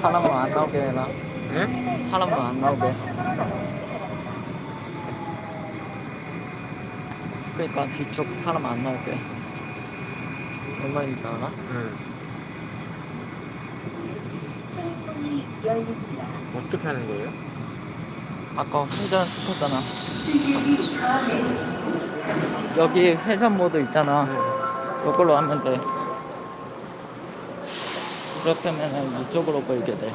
사람은 안 나오게 해라. 네? 사람은 안 나오게. 그러니까 뒤쪽 사람 안 나오게. 얼마인지 알아? 응. 열립니다. 어떻게 하는 거예요? 아까 회전 시켰잖아. 여기 회전 모드 있잖아. 이걸로 하면 돼. 그렇게 하면 이쪽으로 보이게 돼.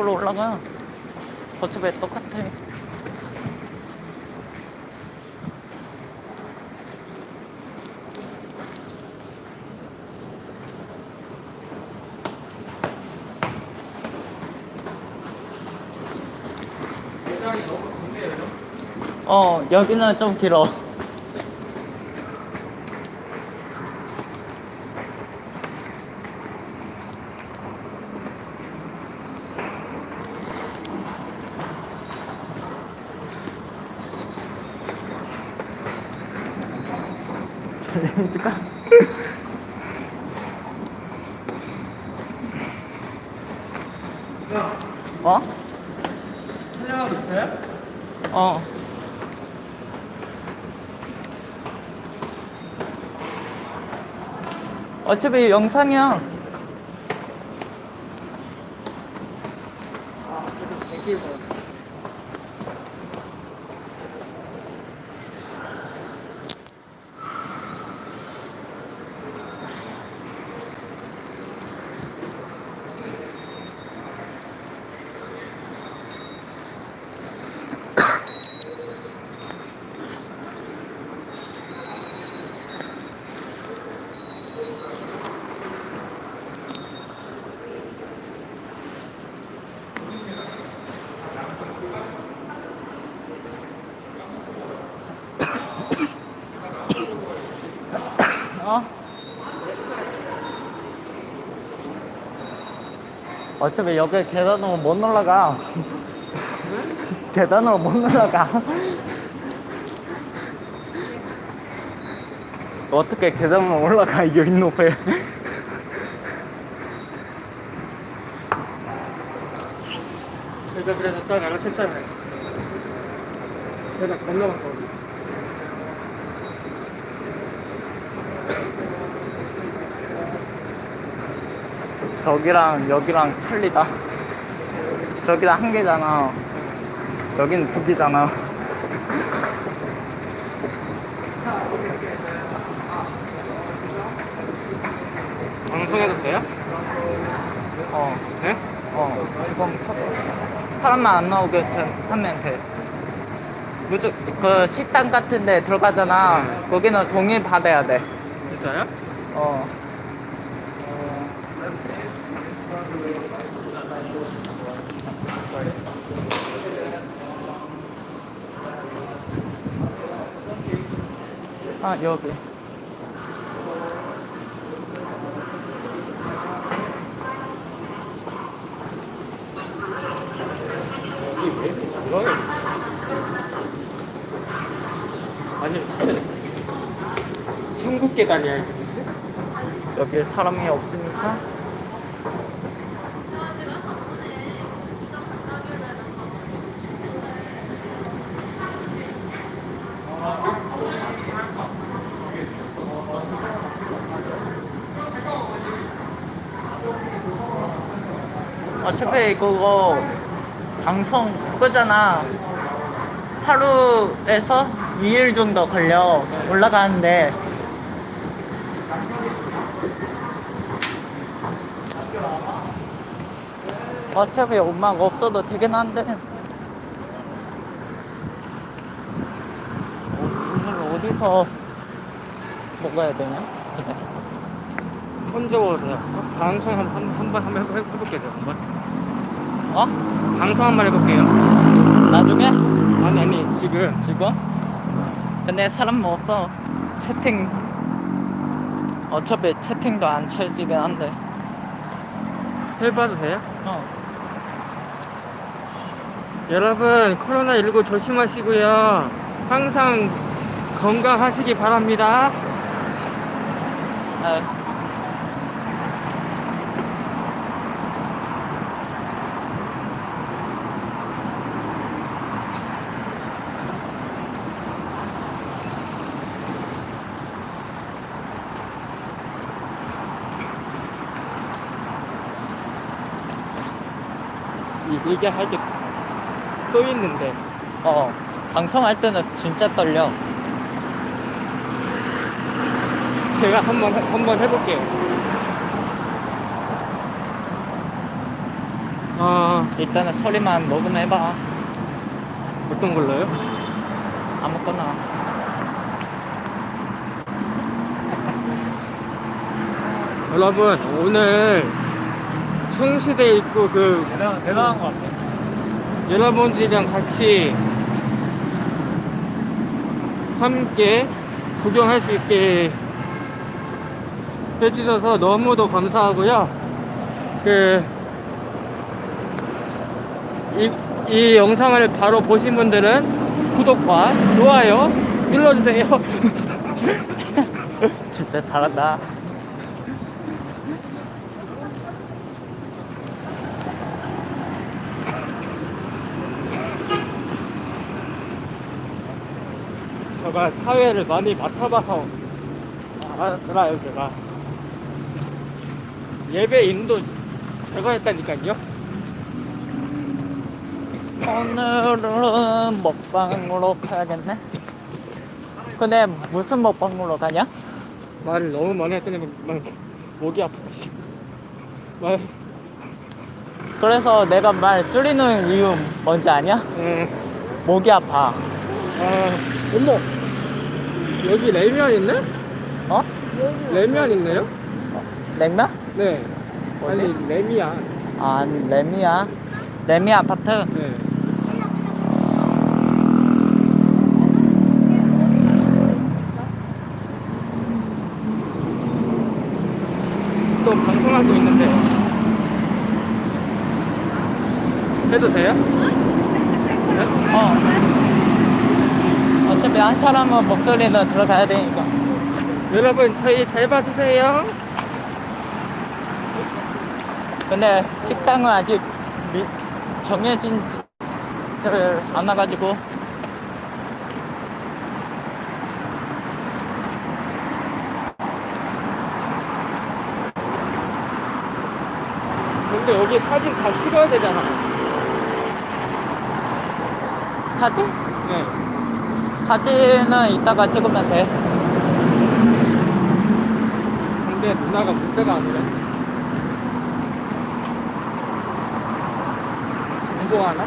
아. 이쪽으로 올라가. 어차피 똑같아. 어, 여기는 좀 길어. 해줄까? 어? 촬영하고 있어요? 어. 어차피 영상이야. 어차피 여기 계단으로 못 올라가. 계단으로 못 올라가. 어떻게 계단으로 올라가, 이 높이. 그래서 그래서 딱 알아챘잖아요. 계단 건너갔거든요. 저기랑 여기랑 틀리다. 저기다 한 개잖아. 여기는 두 개잖아. 방송해도 돼요? 어, 네? 어, 지금 켜져. 사람만 안 나오게 돼- 하면 돼. 무조 그 식당 같은 데 들어가잖아. 거기는 동의 받아야 돼. 진짜요? 어. 아, 여기. 아니 천국 계단이야 이게 무슨? 여기 사람이 없으니까. 어차피 그거 방송 끄잖아. 하루에서 2일 정도 걸려 올라가는데 어차피 엄마가 없어도 되긴 한데. 어, 이걸 어디서 먹어야 되냐? 혼자 오세요. 방송 한번 한번 해볼게요. 한번 어? 방송 한 번 해볼게요. 나중에? 아니 아니 지금 지금? 근데 사람 못 써. 채팅. 어차피 채팅도 안 쳐지긴 한데. 해봐도 돼요? 어. 여러분 코로나 19 조심하시고요. 항상 건강하시기 바랍니다. 아, 이- 이게 할게 또 있는데 어. 방송할 때는 진짜 떨려. 제가 한번 해- 한번 해볼게요. 어 일단은 소리만 녹음해봐. 어떤 걸로요? 아무거나. 여러분 오늘 성시대 있고 그 대단, 대단한 것 같아. 여러분들이랑 같이 함께 구경할 수 있게 해주셔서 너무도 감사하고요. 그, 이, 이 영상을 바로 보신 분들은 구독과 좋아요 눌러주세요. 진짜 잘한다. 제가 사회를 많이 맡아봐서 알아요, 제가. 예배 인도 제가 했다니까요. 오늘은 먹방으로 가야겠네. 근데 무슨 먹방으로 가냐? 말을 너무 많이 했더니 막, 막 목이 아프다. 씨. 말, 그래서 내가 말 줄이는 이유 뭔지 아냐? 에, 목이 아파. 아, 어머. 여기 레미안 있네? 어? 레미안 있네요? 냉면? 네. 어디? 아니, 레미안. 아, 레미야. 레미 아파트. 네. 또 방송하고 있는데 해도 돼요? 네? 어. 한 사람은 목소리는 들어가야 되니까. 여러분 저희 잘 봐주세요. 근데 식당은 아직 미, 정해진 잘 안 와가지고. 근데 여기 사진 다 찍어야 되잖아. 사진? 네. 사진은 이따가 찍으면 돼. 근데 누나가 문제가 아니래. 공부하나?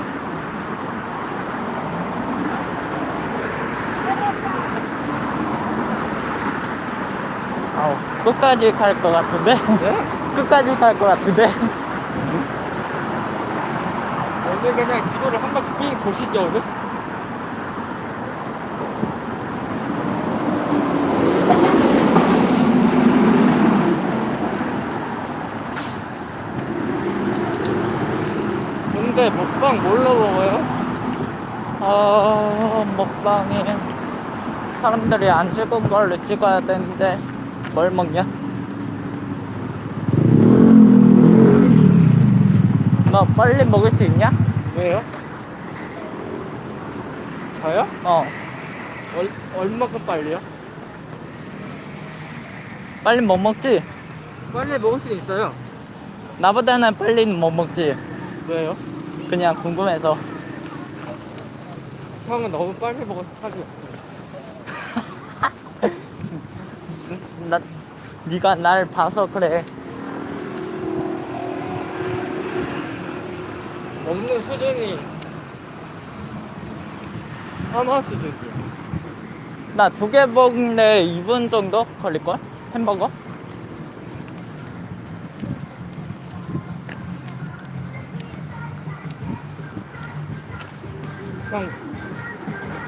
아우, 끝까지 갈 것 같은데? 네? 끝까지 갈 것 같은데? 오늘 그냥 지구를 한 바퀴 삥 도시죠 오늘? 근데 먹방 뭘로 먹어요? 어, 먹방이 사람들이 안 찍은 걸로 찍어야 되는데 뭘 먹냐? 너 빨리 먹을 수 있냐? 왜요? 저요? 어, 얼, 얼마큼 빨리요? 빨리 못 먹지? 빨리 먹을 수 있어요 나보다는 빨리는 못 먹지. 왜요? 그냥 궁금해서. 형은 너무 빨리 먹어서 살이 없어요 나, 네가 날 봐서 그래. 먹는 수준이 하마 수준이야. 나 두 개 먹는데 2분 정도 걸릴걸? 햄버거?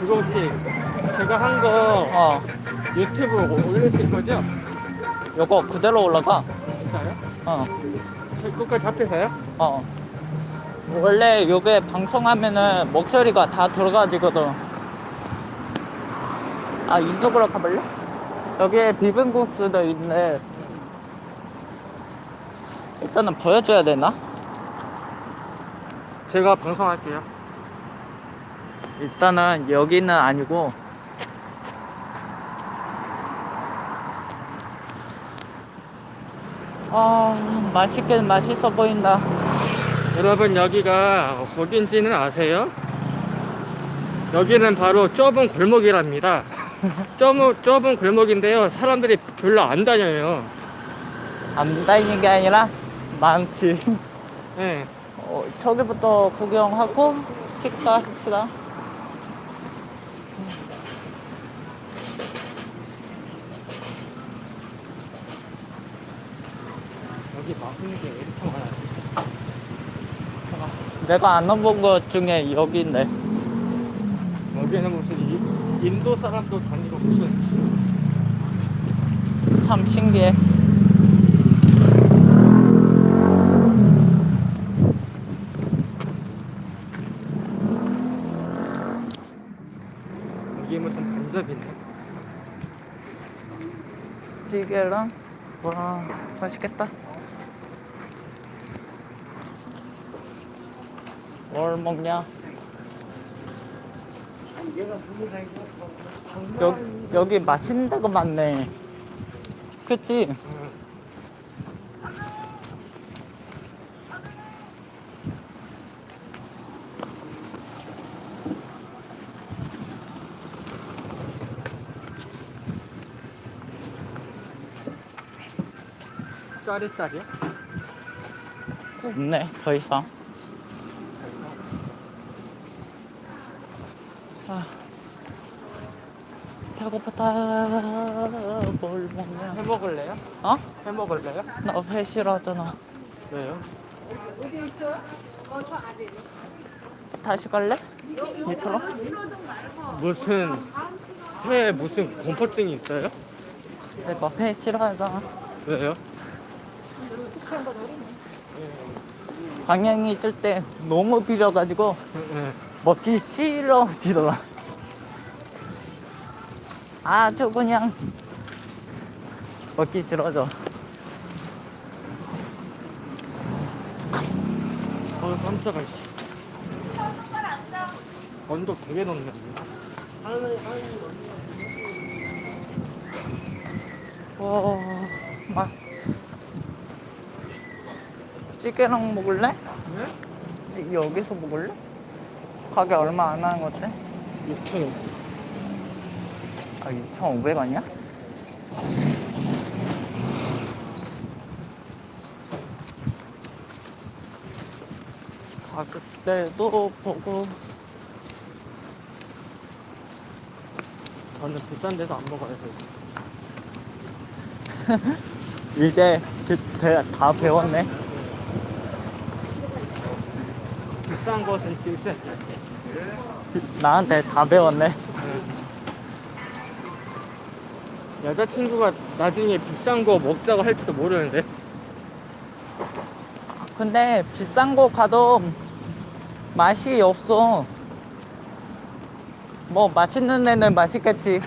혹시 제가 한 거 어. 유튜브 올릴 수 있거죠? 요거 그대로 올라가. 있어요? 어. 저 끝까지 합해서요? 어. 원래 요게 방송하면은 목소리가 다 들어가지거든. 아, 이쪽으로 가볼래? 여기에 비빔국수도 있네. 일단은 보여줘야 되나? 제가 방송할게요. 일단은 여기는 아니고 아 맛있긴 맛있어 보인다 여러분 여기가 어딘지는 아세요? 여기는 바로 좁은 골목이랍니다. 좁은, 좁은 골목인데요. 사람들이 별로 안 다녀요. 안 다니는 게 아니라 많지 네. 어, 저기부터 구경하고 식사합시다 여기 맛있는 게 왜 이렇게 많아요? 내가 안 와본 것 중에 여기인데 여기는 무슨 이- 인도 사람도 다니고 무슨 참 신기해. 여기 무슨 반점 있네. 찌개랑? 와 맛있겠다 뭘 먹냐 여, 여기 맛있는 데가 많네? 응. 짜리짜리야? 없네 더 이상 아 배고프다 뭘 먹냐 해 먹을래요? 어? 해 먹을래요? 나 회 싫어하잖아 왜요? 다시 갈래? 밑으로? 무슨 회 무슨 공포증이 있어요? 내가 회 싫어하잖아 왜요? 광양이 있을 때 너무 비려가지고 네. 먹기 싫어지더라 아주 그냥 먹기 싫어져 어 깜짝아 씨. 언덕 되게 높네. 와, 맛. 찌개랑 먹을래? 네? 찌, 여기서 먹을래? 가게 얼마 안 하는 것 같아? 6천 원. 아, 2,500원이야? 가격대도 보고 저는 비싼 데서 안 먹어요. 이제 그, 대- 다 배웠네. 비싼 것은 질세. 나한테 다 배웠네. 여자친구가 나중에 비싼 거 먹자고 할지도 모르는데. 근데 비싼 곳 가도 맛이 없어. 뭐 맛있는 데는 맛있겠지.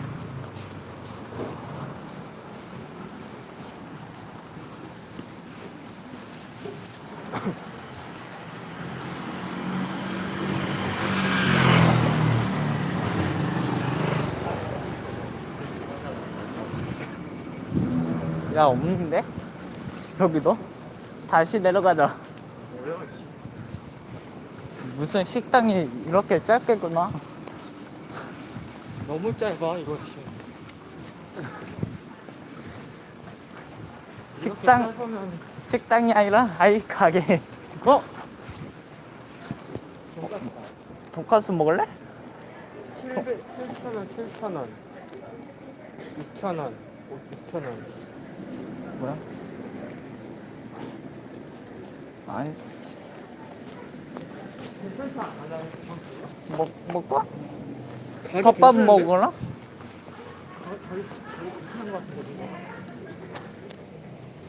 야 없는데? 여기도? 다시 내려가자. 무슨 식당이 이렇게 짧겠구나. 너무 짧아 이거 지금. 식당 이렇게 서면 식당이 아니라 아이 가게. 어? 돈까스 먹을래? 700, 7,000원, 7,000원. 6,000원, 6,000원. 뭐야? 아니. 먹 먹고? 덮밥 먹으나?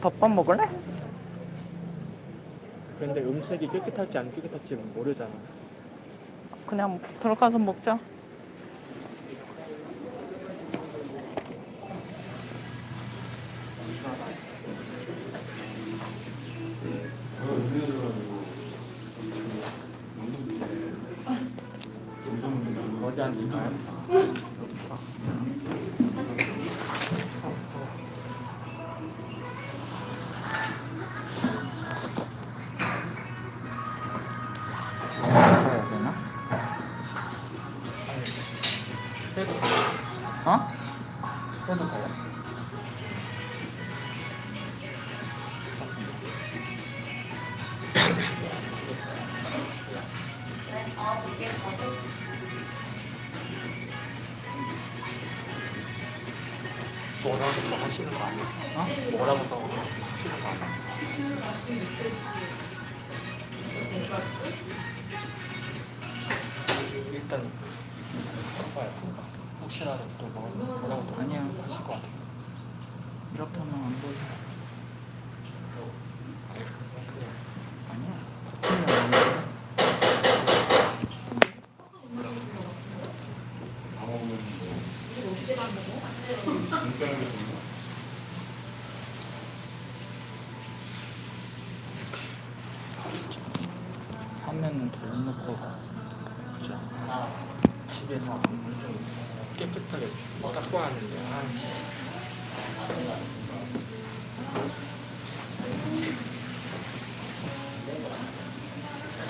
덮밥 먹을래? 근데 음식이 깨끗할지 안 깨끗할지 모르잖아. 그냥 들어가서 먹자. 하시는 거 아니야? 어? 뭐라부터 그죠? 아, 집에서 엄청 깨끗하게 닦고 왔는데, 아,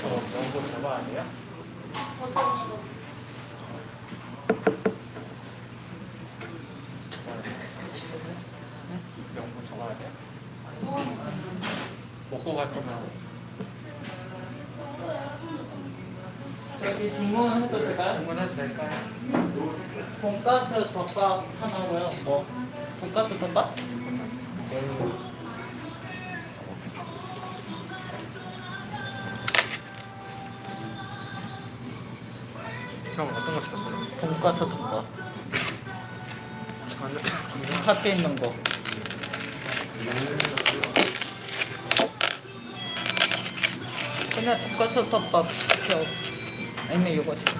저 명부 잡아야 돼요? 명부 잡아야 돼요? 먹고 갈 거면 여기 주문해도 될까요? 주문해도 될까요? 돈가스 덮밥 하나고요. 뭐? 돈가스 덮밥? 형 어떤 거 시켰어요? 돈가스 덮밥. 저는 밖에 있는 거. 그냥 돈가스 덮밥 시켜. 아니면 이거 시켜.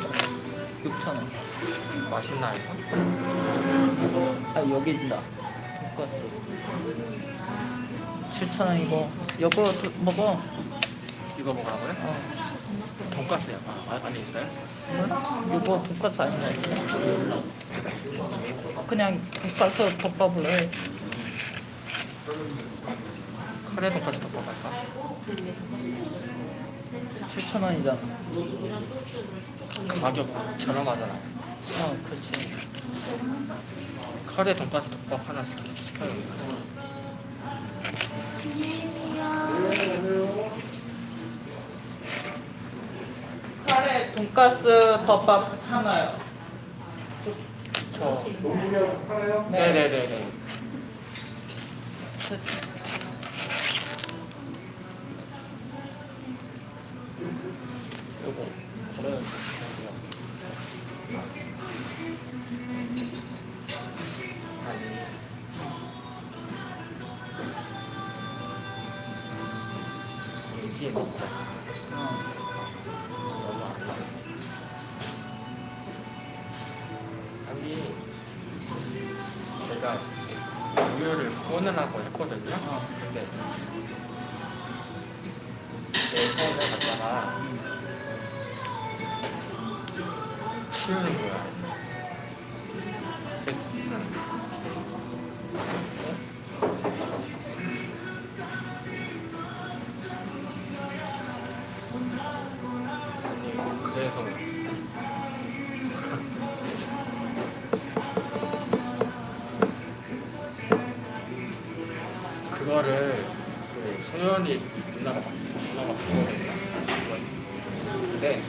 6,000원. 맛있나 이거? 아 여기 있다. 돈가스. 7,000원이고. 이거 도- 먹어. 이거 먹으라고요? 어. 돈가스요? 아, 아, 안에 있어요? 몰라? 이거 돈가스 아니야. 이거. 그냥 돈가스 덮밥을 해. 카레 돈가스 덮밥 할까? 7,000원이잖아. 가격 저렴하잖아 어, 그렇지. 카레 돈가스 덮밥 하나 시켜, 시켜야겠다 카레 돈가스 덮밥 하나요. 저 네. 네네네 그래서 그거를 그 소연이 누나가 막 누나가 보거든요. 근데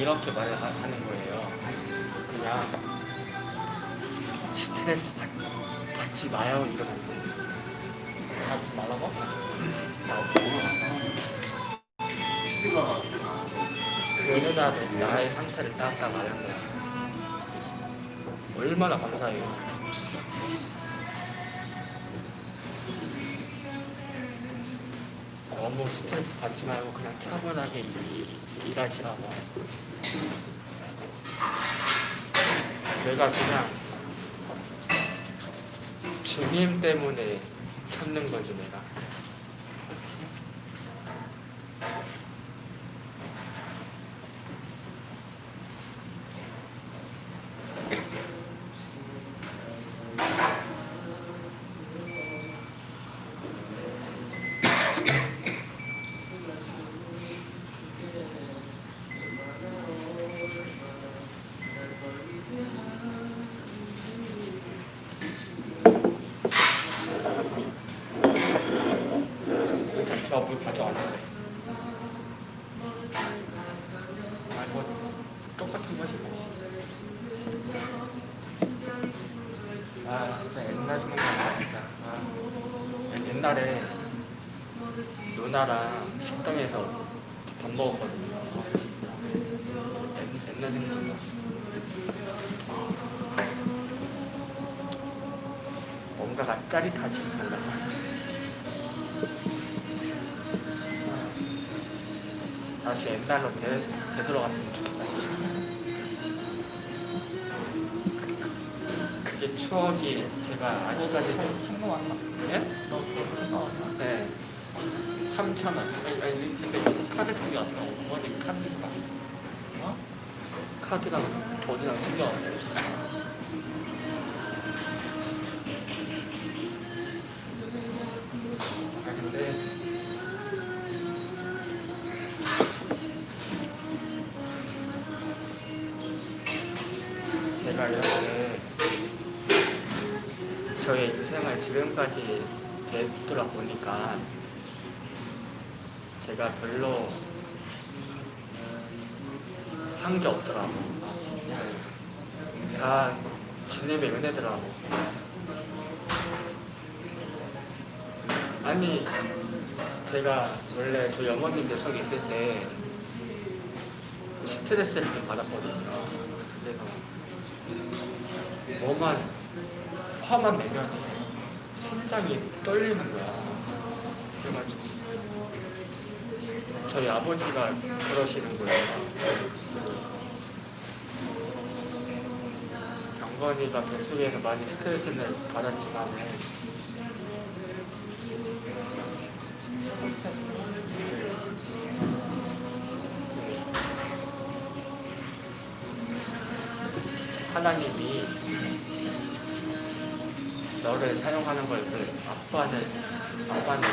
이렇게 말을 하- 하는 거예요. 그냥 스트레스 받, 받지 마요 이러면서 받지 말라고? 그 여자도 나의 상태를 따랐다 말한 거야. 얼마나 감사해요. 너무 스트레스 받지 말고 그냥 차분하게 일- 일하시라고. 내가 그냥 주님 때문에 참는 거지 내가. 아, 뭐 똑같은 것이 맛있어. 아, 진짜 옛날 생각난다, 진짜. 아, 옛날에 누나랑 식당에서 밥 먹었거든요. 옛- 옛날 생각나. 뭔가가 짜릿하지 뭔가. 다시 옛날로 되, 되돌아갔으면 좋겠다. 그게 추억이 제가 아직까지도 친구 왔나? 예? 너 친구 왔나? 네. 3,000원. 아니, 아니, 근데 카드 챙겨 왔어. 어머니 카드 챙겨왔어. 어? 카드랑 돈이랑 챙겨 왔어요. 지금까지 되 돌아보니까 제가 별로 한 게 없더라고. 아 진짜? 다 주님의 은혜더라고. 아니, 제가 원래 저희 어머님들 속에 있을 때 스트레스를 좀 받았거든요. 그래서 뭐만, 화만 내면 심장이 떨리는 거야. 그래가지고 저희 아버지가 그러시는 거예요. 경건이가 뱃속에서 많이 스트레스를 받았지만 너를 사용하는 걸 그 아빠는 아빠는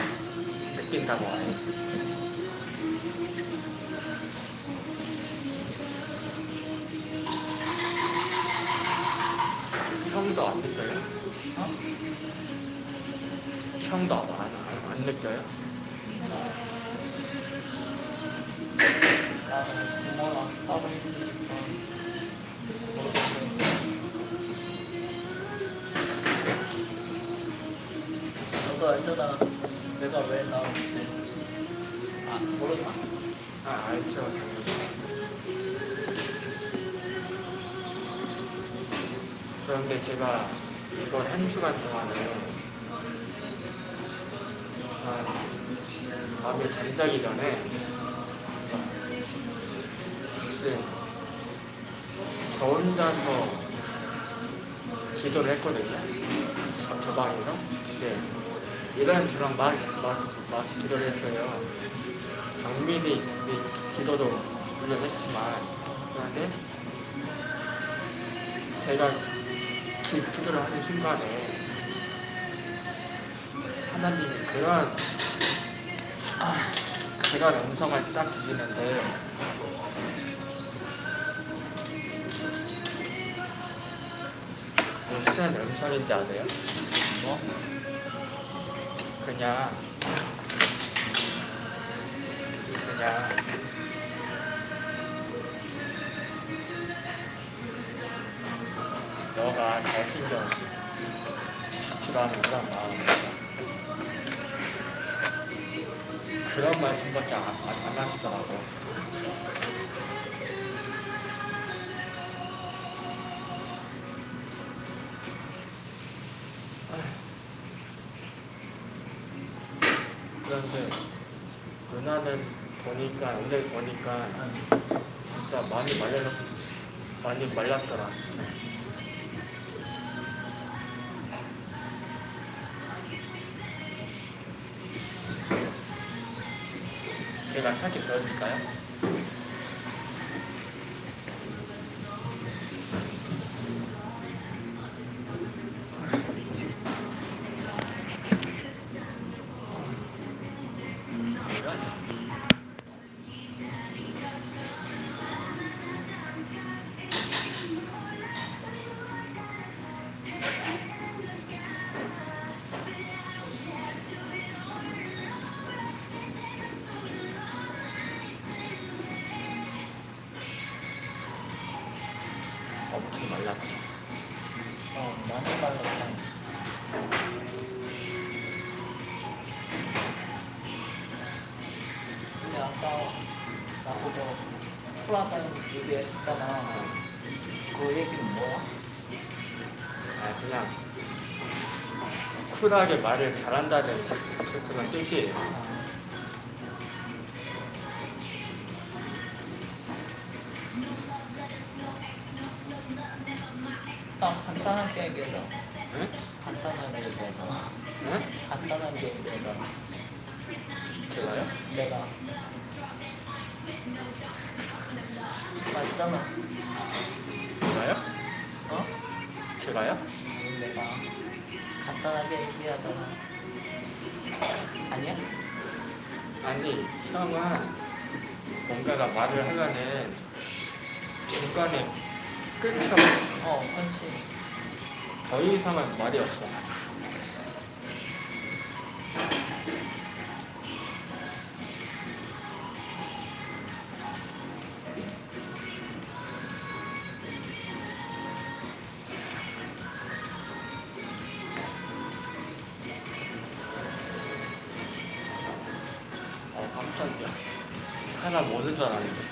느낀다고 해. 형도 안 느껴요? 어? 형도 안, 안, 안 느껴요? 나는 부모랑 따로 있으니까 너도 알잖아. 내가 왜 나올지. 아 모르나? 아 알죠. 그런데 제가 이걸 한 주간 동안에 아, 밤에 잠자기 전에 무슨 저 혼자서 기도를 했거든요. 저, 저 방에서. 네. 이런 저랑 막, 막, 막 기도를 했어요. 경민이 이 기도도 물론 했지만 그런데 제가 기, 기도를 하는 순간에 하나님이 그런 아, 그런 음성을 딱 주시는데 무슨 음성인지 아세요? 뭐? 그냥 그냥 너가 잘 챙겨 지키라는 그런 마음이야. 그런 말씀밖에 안, 안, 안 하시더라고. 보니까 오늘 보니까 진짜 많이 말려 많이 말랐더라. 제가 사진 보여드릴까요? 그냥 쿨하게 말을 잘한다는 그- 그런 뜻이에요. 딱 간단하게 얘기해서 응? 간단하게 얘기해서 응? 간단하게 얘기해서 제가요? 내가 맞잖아 제가요? 어? 제가요? 간단하게 얘기하잖아 아니야? 아니 형은 뭔가가 말을 하면은 중간에 끊겨 어 그렇지 더 이상은 말이 없어. 사람 오는 줄 알았는데.